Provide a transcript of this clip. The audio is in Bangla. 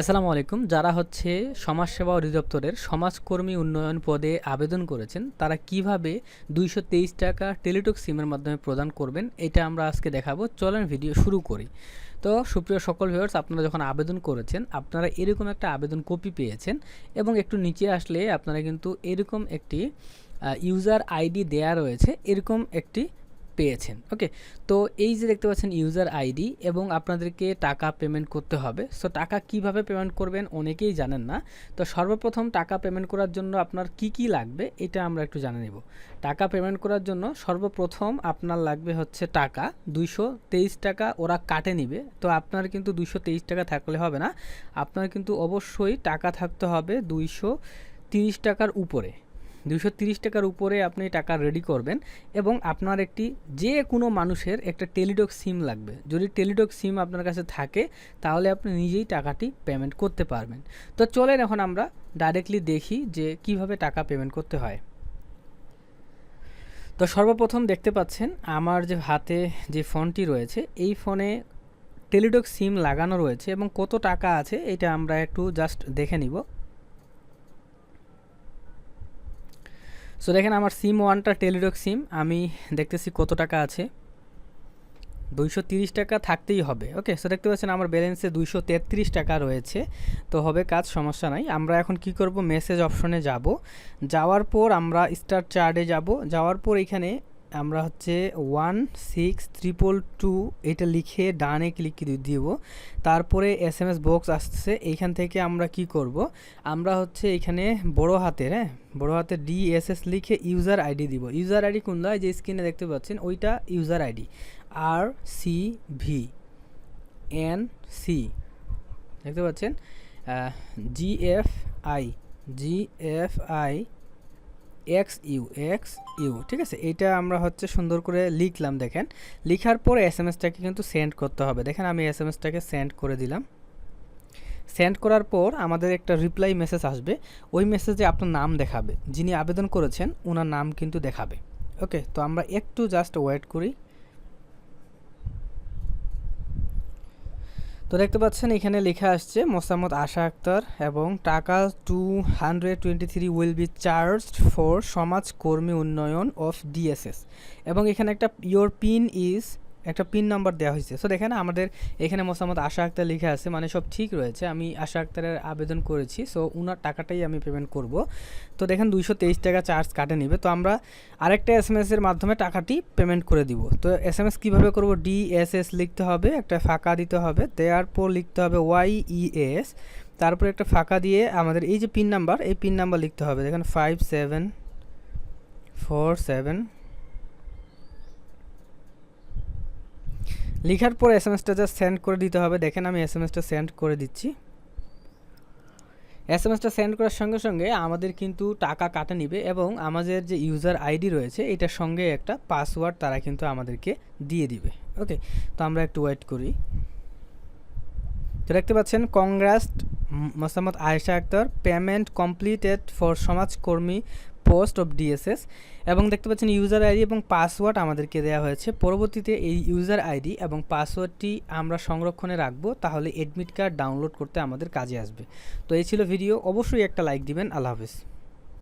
আসসালামু আলাইকুম। যারা হচ্ছে সমাজসেবা অধিদপ্তরের সমাজকর্মী উন্নয়ন পদে আবেদন করেছেন, তারা কীভাবে দুইশো তেইশ টাকা টেলিটক সিমের মাধ্যমে প্রদান করবেন, এটা আমরা আজকে দেখাবো। চলেন ভিডিও শুরু করি। তো সুপ্রিয় সকল ভিউয়ার্স আপনারা যখন আবেদন করেছেন, আপনারা এরকম একটা আবেদন কপি পেয়েছেন এবং একটু নিচে আসলে আপনারা কিন্তু এরকম একটি ইউজার আইডি দেয়া রয়েছে, এরকম একটি পেয়েছেন। ওকে তো এই যে দেখতে পাচ্ছেন ইউজার আইডি এবং আপনাদেরকে টাকা পেমেন্ট করতে হবে। সো টাকা কীভাবে পেমেন্ট করবেন অনেকেই জানেন না। তো সর্বপ্রথম টাকা পেমেন্ট করার জন্য আপনার কি কি লাগবে এটা আমরা একটু জানে নেব। টাকা পেমেন্ট করার জন্য সর্বপ্রথম আপনার লাগবে হচ্ছে টাকা। দুইশো তেইশ টাকা ওরা কাটে নিবে। তো আপনার কিন্তু দুইশো তেইশ টাকা থাকলে হবে না। আপনার কিন্তু অবশ্যই টাকা থাকতে হবে দুইশো তিরিশ টাকার উপরে। দুশো তিরিশ টাকার উপরে আপনি টাকা রেডি করবেন এবং আপনার একটি যে কোনো মানুষের একটা টেলিডক সিম লাগবে। যদি টেলিডক সিম আপনার কাছে থাকে, তাহলে আপনি নিজেই টাকাটি পেমেন্ট করতে পারবেন। তো চলেন এখন আমরা ডাইরেক্টলি দেখি যে কীভাবে টাকা পেমেন্ট করতে হয়। তো সর্বপ্রথম দেখতে পাচ্ছেন, আমার যে হাতে যে ফোনটি রয়েছে, এই ফোনে টেলিডক সিম লাগানো রয়েছে এবং কত টাকা আছে, এটা আমরা একটু জাস্ট দেখে নিব। সো দেখেন আমার সিম ওয়ানটা টেলিডক সিম আমি দেখতেছি কত টাকা আছে। দুইশো তিরিশ টাকা থাকতেই হবে ওকে সো দেখতে পাচ্ছেন আমার ব্যালেন্সে দুইশো তেত্রিশ টাকা রয়েছে। তো হবে কাজ, সমস্যা নাই। আমরা এখন কি করব? মেসেজ অপশনে যাব। যাওয়ার পর আমরা স্টার চার্টে যাব। যাওয়ার পর এখানে আমরা হচ্ছে ওয়ান সিক্স ট্রিপল টু এটা লিখে ডানে ক্লিক দিব। তারপরে এস এম এস বক্স আসছে এইখান থেকে আমরা কি করব? আমরা হচ্ছে এখানে বড় হাতের হ্যাঁ? বড় হাতের ডিএসএস লিখে ইউজার আইডি দিব। ইউজার আইডি কোনটা যে স্ক্রিনে দেখতে পাচ্ছেন, ওইটা ইউজার আইডি আর সি ভি এন সি দেখতে পাচ্ছেন? G F I G F I X U X U ঠিক আছে? এইটা আমরা হচ্ছে সুন্দর করে লিখলাম, দেখেন। লিখার পরে এস এম এসটাকে কিন্তু সেন্ড করতে হবে। দেখেন, আমি এস এম এসটাকে সেন্ড করে দিলাম। সেন্ড করার পর আমাদের একটা রিপ্লাই মেসেজ আসবে। ওই মেসেজে আপনার নাম দেখাবে। যিনি আবেদন করেছেন ওনার নাম কিন্তু দেখাবে। ওকে তো আমরা একটু জাস্ট ওয়েট করি। তো দেখতে পাচ্ছেন এখানে লেখা আসছে, মোসাম্মদ আশা আক্তার এবং টাকা two hundred twenty three will be charge for সমাজকর্মী উন্নয়ন অফ ডিএসএস এবং এখানে একটা ইয়োর পিন ইজ একটা পিন নাম্বার দেওয়া হয়েছে। সো দেখেন আমাদের এখানে মোসাম্মদ আশা আক্তার লেখা আছে মানে সব ঠিক রয়েছে। আমি আশা আক্তারের আবেদন করেছি। সো উনার টাকাটাই আমি পেমেন্ট করব। তো দেখেন দুইশো তেইশ টাকা চার্জ কাটে নিবে। তো আমরা আরেকটা এস এম এর মাধ্যমে টাকাটি পেমেন্ট করে দিব। তো এস এম এস কীভাবে করব ডিএসএস লিখতে হবে, একটা ফাঁকা দিতে হবে, দেওয়ার পর লিখতে হবে ওয়াই ইএস তারপরে একটা ফাঁকা দিয়ে আমাদের এই যে পিন নাম্বার এই পিন নাম্বার লিখতে হবে। দেখেন ফাইভ সেভেন ফোর সেভেন লেখার পর এস এম জাস্ট সেন্ড করে দিতে হবে। দেখেন আমি এস এম এসটা সেন্ড করে দিচ্ছি। এস এম এসটা সেন্ড করার সঙ্গে সঙ্গে আমাদের কিন্তু টাকা কাটা নিবে এবং আমাদের যে ইউজার আইডি রয়েছে, এটার সঙ্গে একটা পাসওয়ার্ড তারা কিন্তু আমাদেরকে দিয়ে দিবে। ওকে, তো আমরা একটু ওয়েট করি। তো দেখতে পাচ্ছেন Congress Mosammat Ayesha Akter. Payment completed for সমাজকর্মী পোস্ট অফ ডিএসএস এবং দেখতে পাচ্ছেন ইউজার আইডি এবং পাসওয়ার্ড আমাদেরকে দেওয়া হয়েছে। পরবর্তীতে এই ইউজার আইডি এবং পাসওয়ার্ডটি আমরা সংরক্ষণে রাখব, তাহলে এডমিট কার্ড ডাউনলোড করতে আমাদের কাজে আসবে। তো এই ছিল ভিডিও, অবশ্যই একটা লাইক দিবেন, আল্লাহ হাফিজ।